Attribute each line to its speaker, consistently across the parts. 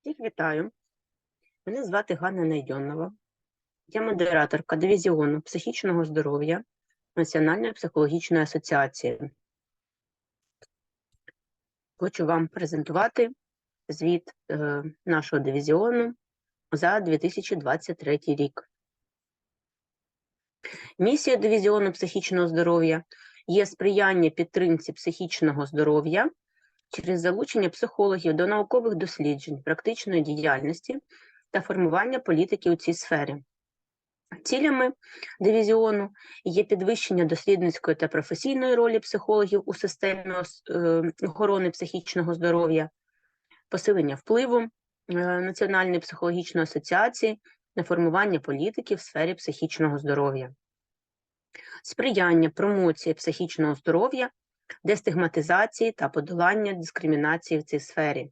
Speaker 1: Всіх вітаю. Мене звати Ганна Найдьонова. Я модераторка дивізіону психічного здоров'я Національної психологічної асоціації. Хочу вам презентувати звіт е, нашого дивізіону за 2023 рік. Місія дивізіону психічного здоров'я є сприяння підтримці психічного здоров'я через залучення психологів до наукових досліджень, практичної діяльності та формування політики у цій сфері. Цілями дивізіону є підвищення дослідницької та професійної ролі психологів у системі е, охорони психічного здоров'я, посилення впливу е, Національної психологічної асоціації на формування політики в сфері психічного здоров'я, сприяння промоції психічного здоров'я дестигматизації та подолання дискримінації в цій сфері,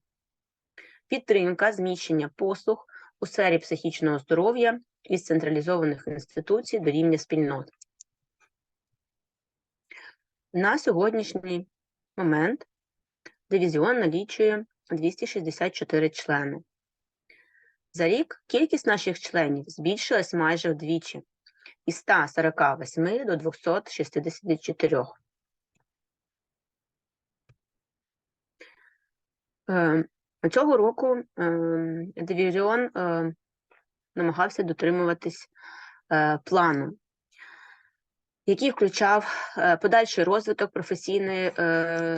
Speaker 1: підтримка зміщення послуг у сфері психічного здоров'я із централізованих інституцій до рівня спільнот. На сьогоднішній момент дивізіон налічує 264 члени. За рік кількість наших членів збільшилась майже вдвічі із 148 до 264. Цього року е, дивізіон е, намагався дотримуватись плану, який включав подальший розвиток професійної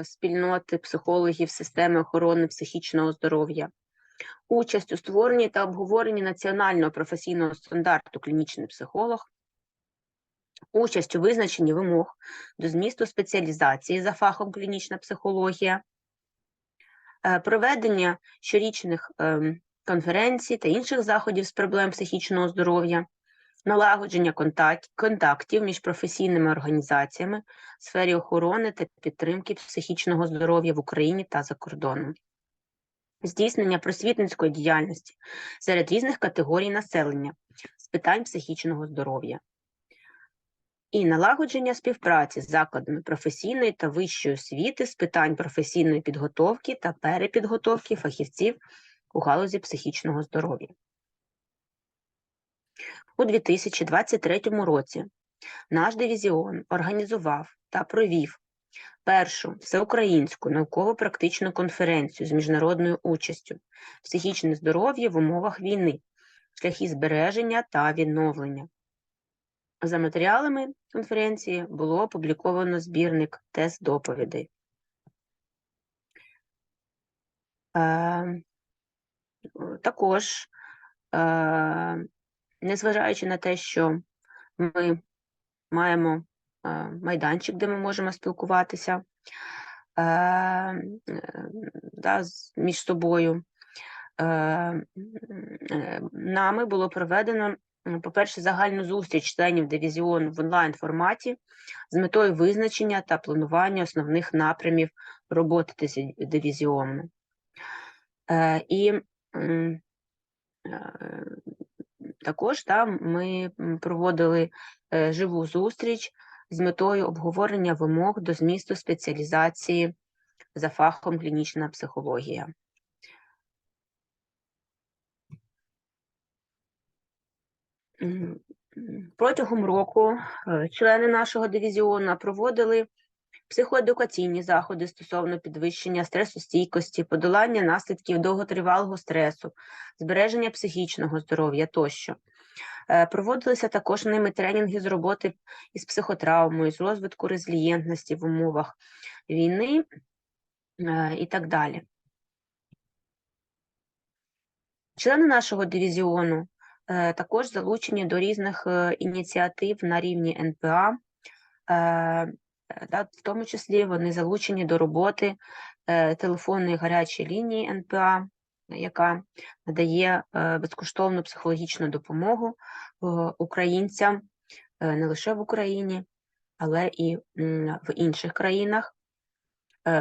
Speaker 1: спільноти психологів системи охорони психічного здоров'я, участь у створенні та обговоренні національного професійного стандарту клінічний психолог, участь у визначенні вимог до змісту спеціалізації за фахом клінічна психологія. Е, проведення щорічних ем, конференцій та інших заходів з проблем психічного здоров'я, налагодження контактів між професійними організаціями в сфері охорони та підтримки психічного здоров'я в Україні та за кордоном, здійснення просвітницької діяльності серед різних категорій населення з питань психічного здоров'я і налагодження співпраці з закладами професійної та вищої освіти з питань професійної підготовки та перепідготовки фахівців у галузі психічного здоров'я. У 2023 році наш дивізіон організував та провів першу всеукраїнську науково-практичну конференцію з міжнародною участю психічне здоров'я в умовах війни, шляхи збереження та відновлення. За матеріалами конференції було опубліковано збірник тест доповідей. Е, також, е, незважаючи на те, що ми маємо е, майданчик, де ми можемо спілкуватися да, між собою, нами було проведено по-перше, загальну зустріч членів дивізіону в онлайн форматі з метою визначення та планування основних напрямів роботи дивізіону. Е, і е, також там ми проводили е, живу зустріч з метою обговорення вимог до змісту спеціалізації за фахом клінічна психологія. Протягом року е, члени нашого дивізіону проводили психоедукаційні заходи стосовно підвищення стресостійкості, подолання наслідків довготривалого стресу, збереження психічного здоров'я тощо. Е, проводилися також ними тренінги з роботи із психотравмою, з розвитку резилієнтності в умовах війни е, і так далі. Члени нашого дивізіону також залучені до різних е, ініціатив на рівні НПА, е, в тому числі вони залучені до роботи телефонної гарячої лінії НПА, яка надає безкоштовну психологічну допомогу українцям не лише в Україні, але і в інших країнах.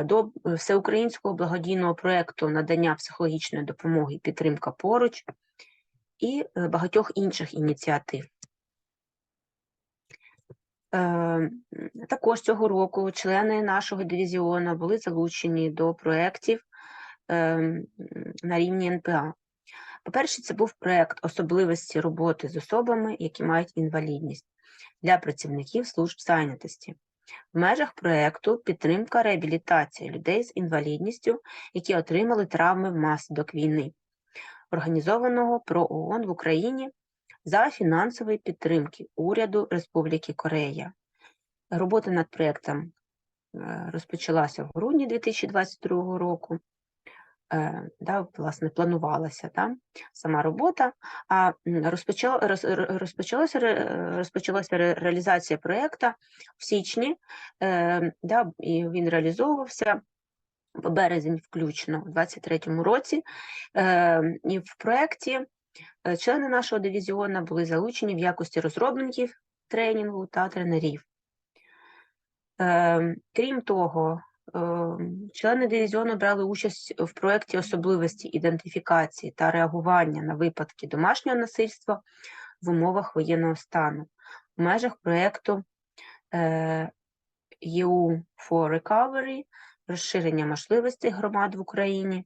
Speaker 1: До всеукраїнського благодійного проєкту надання психологічної допомоги і підтримка поруч і е, багатьох інших ініціатив. Е, також цього року члени нашого дивізіону були залучені до проєктів е, на рівні НПА. Перший це був проект особливості роботи з особами, які мають інвалідність для працівників служб зайнятості. В межах проекту підтримка реабілітації людей з інвалідністю, які отримали травми внаслідок війни, організованого про ООН в Україні за фінансової підтримки уряду Республіки Корея. Робота над проектом е, розпочалася в грудні 2022 року. Е, Да, власне, планувалася да, сама робота, а розпочала, роз, розпочалася, розпочалася ре- реалізація проєкту в січні, е, да, і він реалізовувався березень включно у 2023 році. Е, І в проєкті е, члени нашого дивізіону були залучені в якості розробників тренінгу та тренерів. Е, Крім того, е, члени дивізіону брали участь в проєкті особливості ідентифікації та реагування на випадки домашнього насильства в умовах воєнного стану в межах проєкту EU for Recovery, розширення можливостей громад в Україні,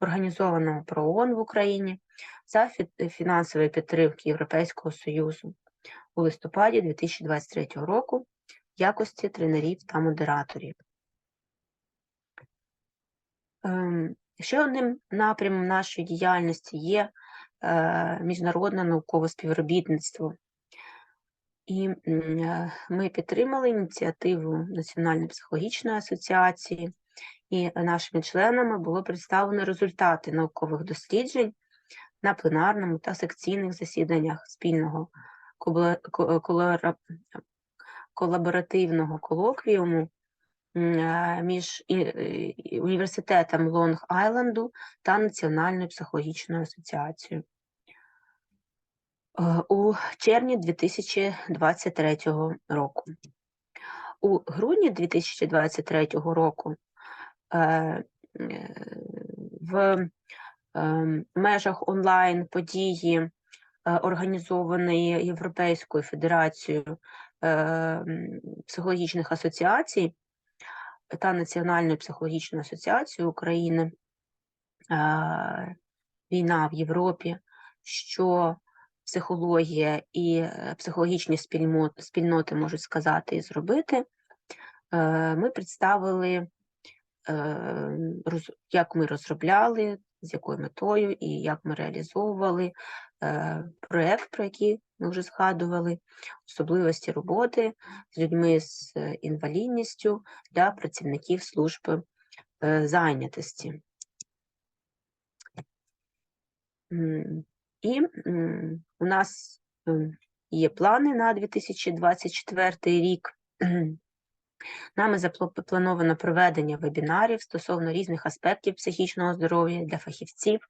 Speaker 1: організованого про ООН в Україні за фінансової підтримки Європейського Союзу у листопаді 2023 року в якості тренерів та модераторів. Ем, Ще одним напрямом нашої діяльності є е, міжнародне наукове співробітництво. І е, ми підтримали ініціативу Національної психологічної асоціації, і нашими членами було представлено результати наукових досліджень на пленарному та секційних засіданнях спільного колаборативного колоквіуму е, між університетом Лонг-Айленду та Національною психологічною асоціацією. Е, у червні 2023 року. У грудні 2023 року в е, межах онлайн події, е, організованої Європейською федерацією е, психологічних асоціацій та Національною психологічною асоціацією України е, Війна в Європі, що психологія і е, психологічні спільноти можуть сказати і зробити, е, ми представили, е, як ми розробляли, з якою метою і як ми реалізовували е, проєкт, про який ми вже згадували, особливості роботи з людьми з е, інвалідністю для працівників служби е, зайнятості. І у нас є плани на 2024 рік. Нами заплановано проведення вебінарів стосовно різних аспектів психічного здоров'я для фахівців,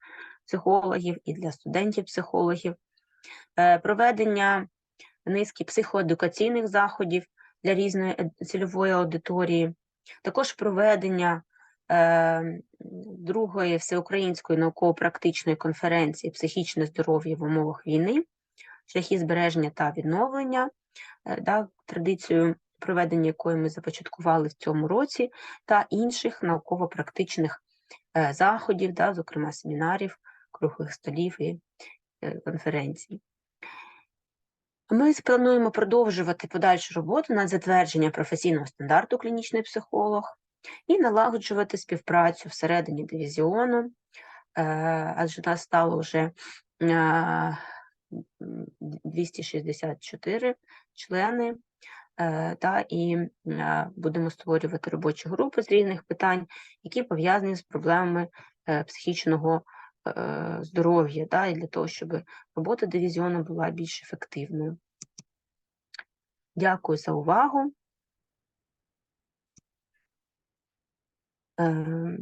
Speaker 1: психологів і для студентів-психологів, Е, проведення низки психоедукаційних заходів для різної цільової аудиторії, також проведення е, другої всеукраїнської науково-практичної конференції Психічне здоров'я в умовах війни, шляхи збереження та відновлення, е, да, традицію проведення якої ми започаткували в цьому році, та інших науково-практичних е, заходів, да, зокрема семінарів, круглих столів і е, конференцій. Ми плануємо продовжувати подальшу роботу над затвердженням професійного стандарту клінічний психолог і налагоджувати співпрацю всередині дивізіону, е, адже нас стало вже е, 264 члени, та, і е, будемо створювати робочі групи з різних питань, які пов'язані з проблемами е, психічного е, здоров'я, да, і для того, щоб робота дивізіону була більш ефективною. Дякую за увагу. Ем,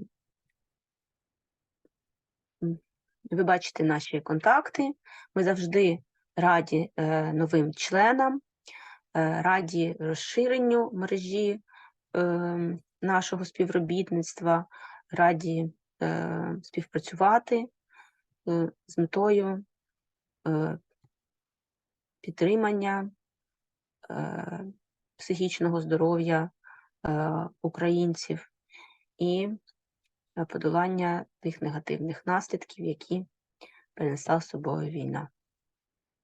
Speaker 1: Ви бачите наші контакти. Ми завжди раді е, новим членам, е, раді розширенню мережі ем, нашого співробітництва, раді е, співпрацювати е, з метою е, підтримання е, психічного здоров'я е, українців і е, подолання тих негативних наслідків, які принесла з собою війна.